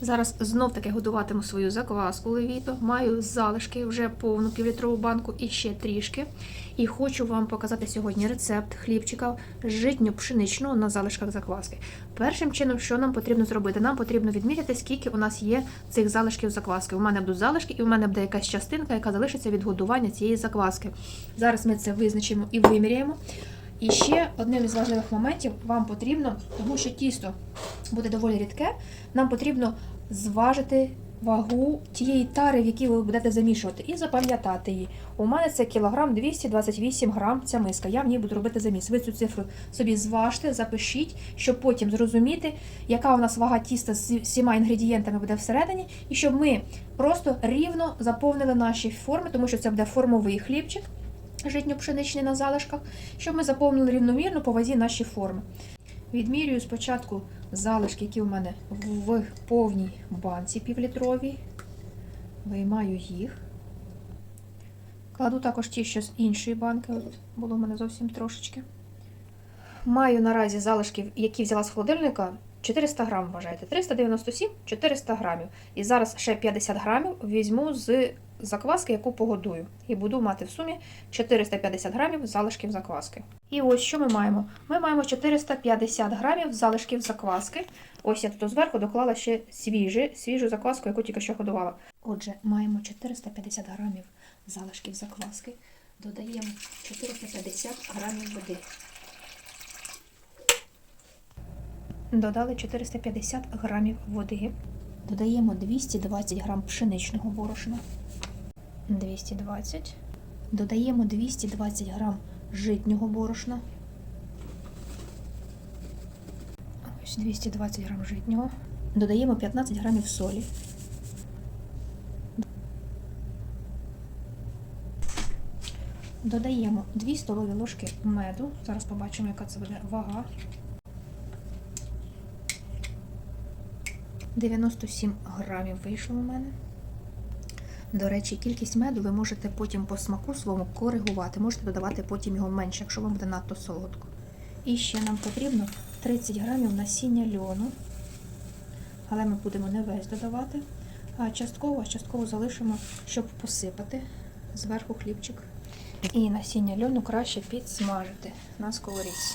Зараз знов таки готуватиму свою закваску левіто. Маю залишки вже повну півлітрову банку і ще трішки. І хочу вам показати сьогодні рецепт хлібчика житньо-пшеничного на залишках закваски. Першим чином, що нам потрібно зробити? Нам потрібно відміряти, скільки у нас є цих залишків закваски. У мене будуть залишки, і у мене буде якась частинка, яка залишиться від годування цієї закваски. Зараз ми це визначимо і виміряємо. І ще одним із важливих моментів вам потрібно, тому що тісто буде доволі рідке, нам потрібно зважити вагу тієї тари, в якій ви будете замішувати, і запам'ятати її. У мене це кілограм 228 грам ця миска. Я в ній буду робити заміс. Ви цю цифру собі зважте, запишіть, щоб потім зрозуміти, яка у нас вага тіста з всіма інгредієнтами буде всередині, і щоб ми просто рівно заповнили наші форми, тому що це буде формовий хлібчик житньо-пшеничний на залишках, щоб ми заповнили рівномірно по вазі наші форми. Відмірюю спочатку залишки, які у мене в повній банці півлітровій. Виймаю їх. Кладу також ті, що з іншої банки. От було в мене зовсім трошечки. Маю наразі залишки, які взяла з холодильника. 400 грам вважайте. 397 400 грамів. І зараз ще 50 грамів візьму з закваски, яку погодую. І буду мати в сумі 450 грамів залишків закваски. І ось що ми маємо. Ми маємо 450 грамів залишків закваски. Ось я тут зверху доклала ще свіжі, свіжу закваску, яку тільки що годувала. Отже, маємо 450 грамів залишків закваски. Додаємо 450 грамів води. Додали 450 грамів води. Додаємо 220 грам пшеничного борошна. 220. Додаємо 220 грам житнього борошна. Ось 220 грам житнього. Додаємо 15 грамів солі. Додаємо 2 столові ложки меду. Зараз побачимо, яка це буде вага. 97 грамів вийшло у мене. До речі, кількість меду ви можете потім по смаку своєму коригувати. Можете додавати потім його менше, якщо вам буде надто солодко. І ще нам потрібно 30 грамів насіння льону. Але ми будемо не весь додавати, а частково, а частково залишимо, щоб посипати зверху хлібчик. І насіння льону краще підсмажити на сковорідці.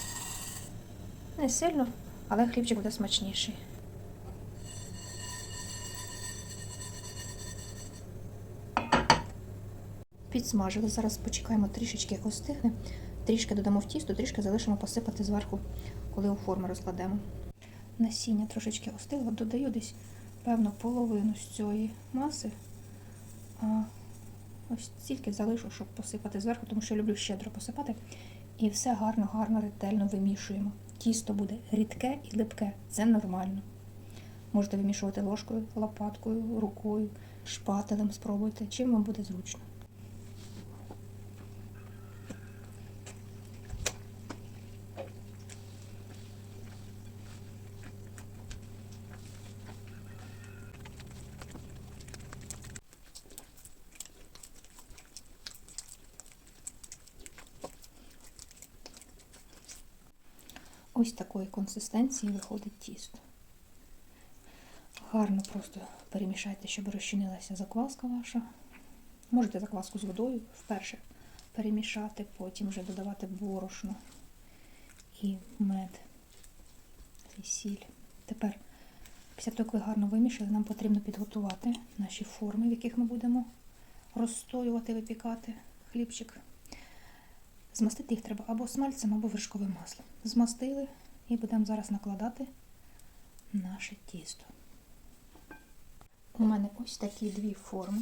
Не сильно, але хлібчик буде смачніший. Підсмажили. Зараз почекаємо трішечки остигне. Трішки додамо в тісто, трішки залишимо посипати зверху, коли у форми розкладемо. Насіння трошечки остигло, додаю десь, певно, половину з цієї маси. А ось стільки залишу, щоб посипати зверху, тому що я люблю щедро посипати. І все гарно, гарно, ретельно вимішуємо. Тісто буде рідке і липке. Це нормально. Можете вимішувати ложкою, лопаткою, рукою, шпателем спробуйте, чим вам буде зручно. Ось такої консистенції виходить тісто. Гарно просто перемішайте, щоб розчинилася закваска ваша. Можете закваску з водою вперше перемішати, потім вже додавати борошно і мед, і сіль. Тепер, після того, як ви гарно вимішали, нам потрібно підготувати наші форми, в яких ми будемо розстоювати, випікати хлібчик. Змастити їх треба або смальцем, або вершковим маслом. Змастили і будемо зараз накладати наше тісто. У мене ось такі дві форми.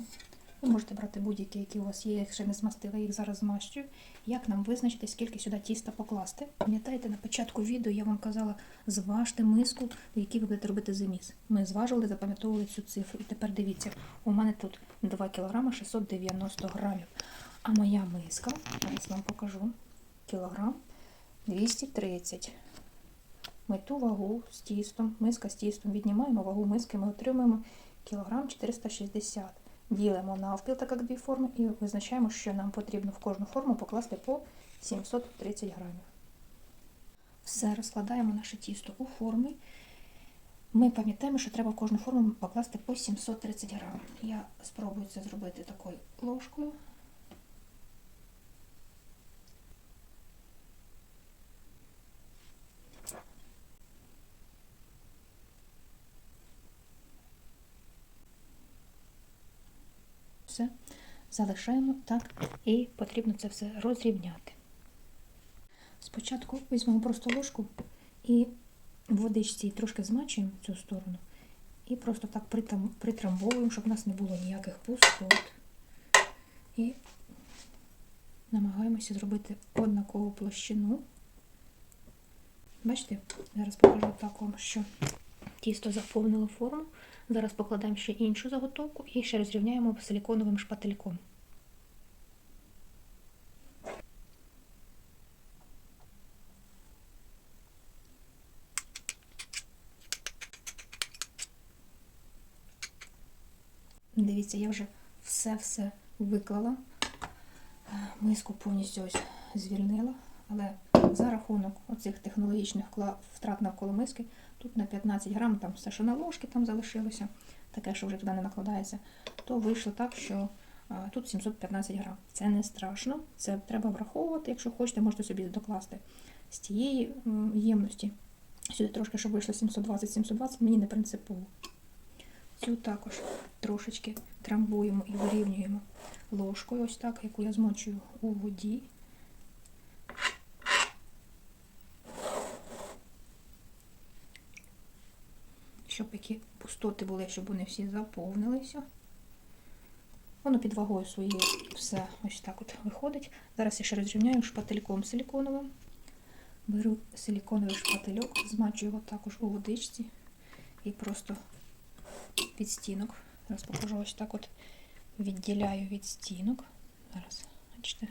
Ви можете брати будь-які, які у вас є, якщо не змастили, їх зараз змащую. Як нам визначити, скільки сюди тіста покласти? Пам'ятаєте, на початку відео я вам казала, зважте миску, в якій ви будете робити заміс. Ми зважували, запам'ятовували цю цифру. І тепер дивіться, у мене тут 2 кг 690 грамів. А моя миска, зараз вам покажу, кілограм 230. Ми ту вагу з тістом, миска з тістом віднімаємо вагу миски, ми отримуємо кілограм 460. Ділимо навпіл, так як дві форми, і визначаємо, що нам потрібно в кожну форму покласти по 730 грамів. Все, розкладаємо наше тісто у форми. Ми пам'ятаємо, що треба в кожну форму покласти по 730 грам. Я спробую це зробити такою ложкою. Все залишаємо так і потрібно це все розрівняти. Спочатку візьмемо просто ложку і в водичці трошки змачуємо цю сторону. І просто так притрамбовуємо, щоб у нас не було ніяких пустот. І намагаємося зробити однакову площину. Бачите, зараз покажу так вам, що тісто заповнило форму. Зараз покладаємо ще іншу заготовку і ще розрівняємо силіконовим шпательком. Дивіться, я вже все-все виклала. Миску повністю ось звільнила, але за рахунок оцих технологічних втрат навколо миски, тут на 15 грам, там все, що на ложки там залишилося, таке, що вже туди не накладається, то вийшло так, що тут 715 грам. Це не страшно, це треба враховувати. Якщо хочете, можете собі докласти з тієї ємності. Сюди трошки, щоб вийшло 720-720, мені не принципово. Цю також трошечки трамбуємо і вирівнюємо ложкою, ось так, яку я змочую у воді. Щоб які пустоти були, щоб вони всі заповнилися. Воно під вагою своєю все ось так от виходить. Зараз я ще розрівняю шпательком силіконовим. Беру силіконовий шпательок, змачую його також у водичці і просто від стінок. Зараз покажу ось так от відділяю від стінок. Зараз, бачите.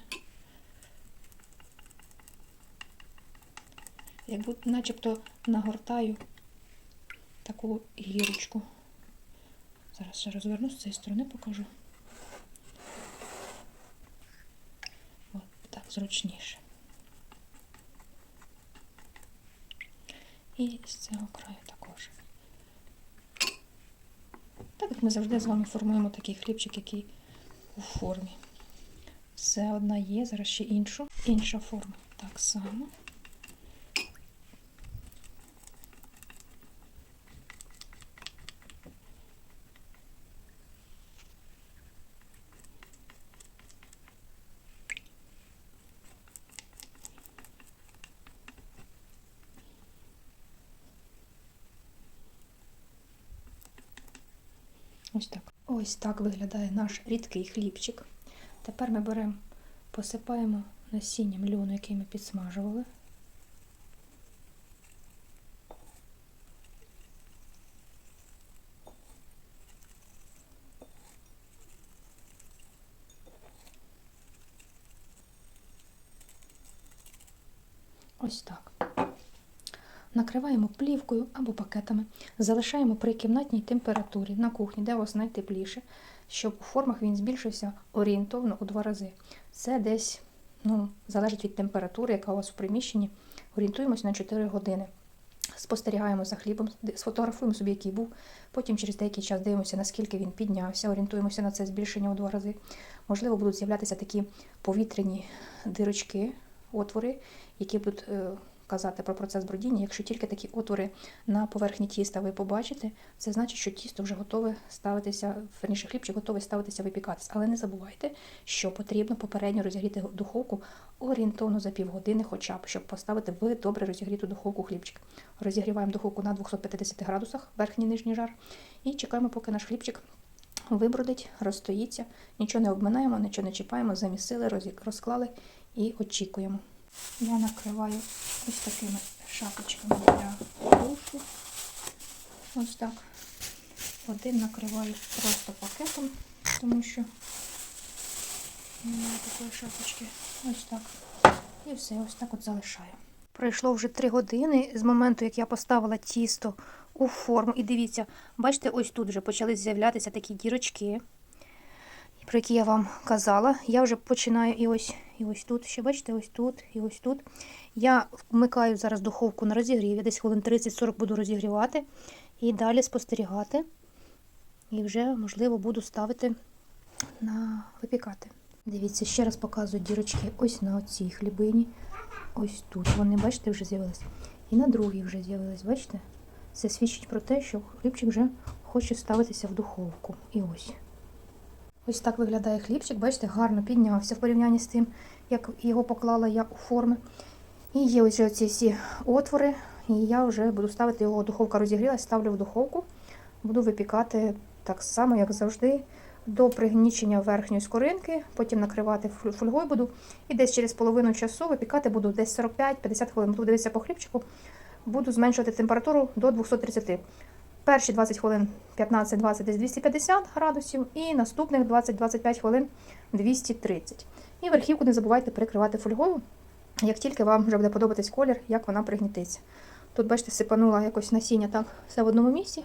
Як будто начебто нагортаю таку гірочку. Зараз ще розверну з цієї сторони покажу. От так зручніше. І з цього краю також. Так як ми завжди з вами формуємо такий хлібчик, який у формі. Все одна є, зараз ще іншу. Інша форма так само. Так. Ось так виглядає наш рідкий хлібчик. Тепер ми беремо, посипаємо насінням льону, який ми підсмажували. Ось так. Накриваємо плівкою або пакетами, залишаємо при кімнатній температурі на кухні, де у вас найтепліше, щоб у формах він збільшився орієнтовно у два рази. Це десь ну, залежить від температури, яка у вас в приміщенні. Орієнтуємось на 4 години. Спостерігаємо за хлібом, сфотографуємо собі, який був. Потім через деякий час дивимося, наскільки він піднявся, орієнтуємося на це збільшення у два рази. Можливо, будуть з'являтися такі повітряні дирочки, отвори, які будуть е, казати про процес бродіння. Якщо тільки такі отвори на поверхні тіста ви побачите, це значить, що тісто вже готове ставитися, верніше хлібчик готовий ставитися випікатися. Але не забувайте, що потрібно попередньо розігріти духовку орієнтовно за півгодини, хоча б, щоб поставити в добре розігріту духовку хлібчик. Розігріваємо духовку на 250 градусах, верхній нижній жар, і чекаємо, поки наш хлібчик вибродить, розстоїться, нічого не обминаємо, нічого не чіпаємо, замісили, розклали і очікуємо. Я накриваю ось такими шапочками для душу. Ось так. Один накриваю просто пакетом, тому що немає такої шапочки. Ось так. І все, ось так от залишаю. Пройшло вже три години з моменту, як я поставила тісто у форму. І дивіться, бачите, ось тут вже почали з'являтися такі дірочки, про які я вам казала. Я вже починаю і ось, і ось тут. Ще бачите, ось тут, і ось тут. Я вмикаю зараз духовку на розігрів. Я десь хвилин 30-40 буду розігрівати. і далі спостерігати. І вже, можливо, буду ставити на випікати. Дивіться, ще раз показую дірочки ось на цій хлібині. Ось тут. Вони, бачите, вже з'явились. І на другій вже з'явились, бачите? Це свідчить про те, що хлібчик вже хоче ставитися в духовку. І ось. Ось так виглядає хлібчик, бачите, гарно піднявся в порівнянні з тим, як його поклала я у форми. І є ось ці всі отвори, і я вже буду ставити його, духовка розігрілась, ставлю в духовку. Буду випікати так само, як завжди, до пригнічення верхньої скоринки, потім накривати фоль- фольгою буду. І десь через половину часу випікати буду десь 45-50 хвилин. Буду дивитися по хлібчику, буду зменшувати температуру до 230. Перші 20 хвилин 15-20 десь 250 градусів, і наступних 20-25 хвилин 230. І верхівку не забувайте перекривати фольгою, як тільки вам вже буде подобатись колір, як вона пригнітиться. Тут, бачите, сипанула якось насіння так все в одному місці,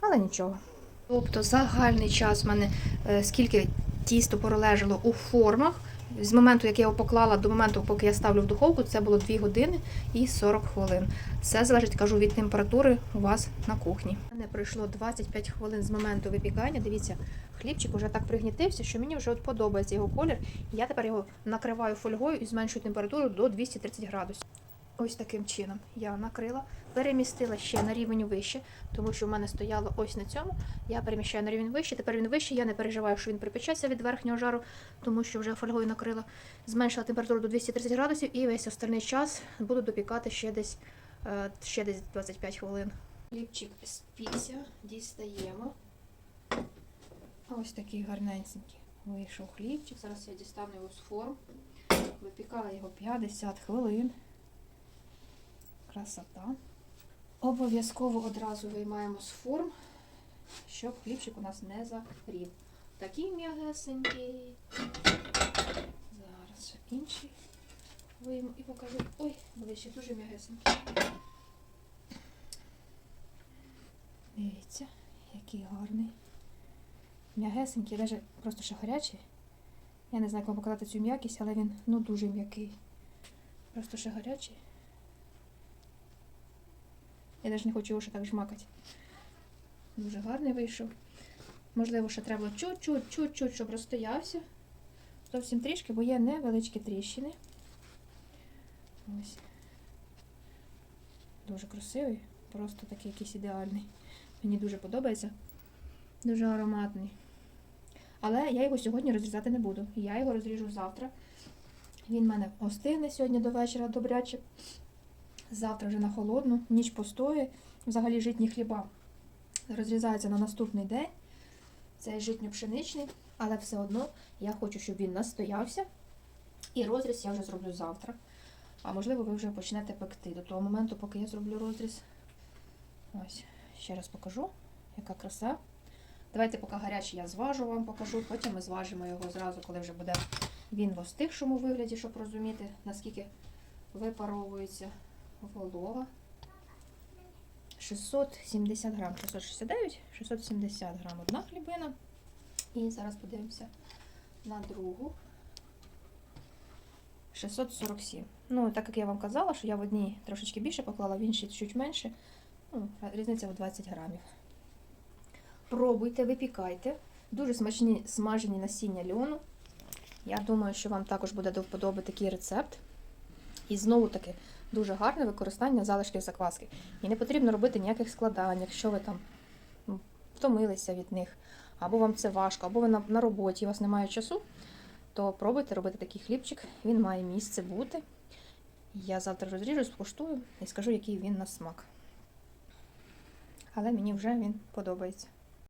але нічого. Тобто загальний час в мене, е, скільки тісто пролежало у формах, з моменту, як я його поклала, до моменту, поки я ставлю в духовку, це було 2 години і 40 хвилин. Все залежить, кажу, від температури у вас на кухні. У мене пройшло 25 хвилин з моменту випікання. Дивіться, хлібчик уже так пригнітився, що мені вже от подобається його колір. Я тепер його накриваю фольгою і зменшую температуру до 230 градусів. Ось таким чином я накрила, перемістила ще на рівень вище, тому що в мене стояло ось на цьому. Я переміщаю на рівень вище. Тепер він вищий. Я не переживаю, що він припечеться від верхнього жару, тому що вже фольгою накрила. Зменшила температуру до 230 градусів і весь остальний час буду допікати ще десь, е, ще десь 25 хвилин. Хлібчик співся, дістаємо. Ось такий гарненький вийшов хлібчик. Зараз я дістану його з форм. Випікала його 50 хвилин. Красота. Обов'язково одразу виймаємо з форм, щоб хлібчик у нас не загрів. Такий м'ягесенький. Зараз ще інший вийму і покажу. Ой, ще дуже м'ягесенький. Дивіться, який гарний. М'ягесенький, навіть просто ще гарячий. Я не знаю, як вам показати цю м'якість, але він ну дуже м'який. Просто ще гарячий. Я навіть не хочу його ще так жмакати. Дуже гарний вийшов. Можливо, ще треба чуть-чуть, чуть-чуть, щоб розстоявся. Зовсім трішки, бо є невеличкі тріщини. Ось. Дуже красивий, просто такий якийсь ідеальний. Мені дуже подобається. Дуже ароматний. Але я його сьогодні розрізати не буду. Я його розріжу завтра. Він в мене остигне сьогодні до вечора добряче. Завтра вже на холодну, ніч постоє. Взагалі житні хліба розрізаються на наступний день. Це житньо-пшеничний, але все одно я хочу, щоб він настоявся. І розріз я вже зроблю завтра. А можливо, ви вже почнете пекти до того моменту, поки я зроблю розріз. Ось, ще раз покажу, яка краса. Давайте, поки гарячий, я зважу вам покажу, потім ми зважимо його зразу, коли вже буде він в остигшому вигляді, щоб розуміти, наскільки випаровується волога. 670 грам, 669, 670 грам одна хлібина. І зараз подивимося на другу. 647. Ну, так як я вам казала, що я в одній трошечки більше поклала, в іншій чуть менше. Ну, різниця в 20 грамів. Пробуйте, випікайте. Дуже смачні смажені насіння льону. Я думаю, що вам також буде до вподоби такий рецепт. І знову таки дуже гарне використання залишків закваски. І не потрібно робити ніяких складань, якщо ви там втомилися від них, або вам це важко, або ви на, на роботі, у вас немає часу, то пробуйте робити такий хлібчик. Він має місце бути. Я завтра розріжу, скуштую і скажу, який він на смак. Але мені вже він подобається.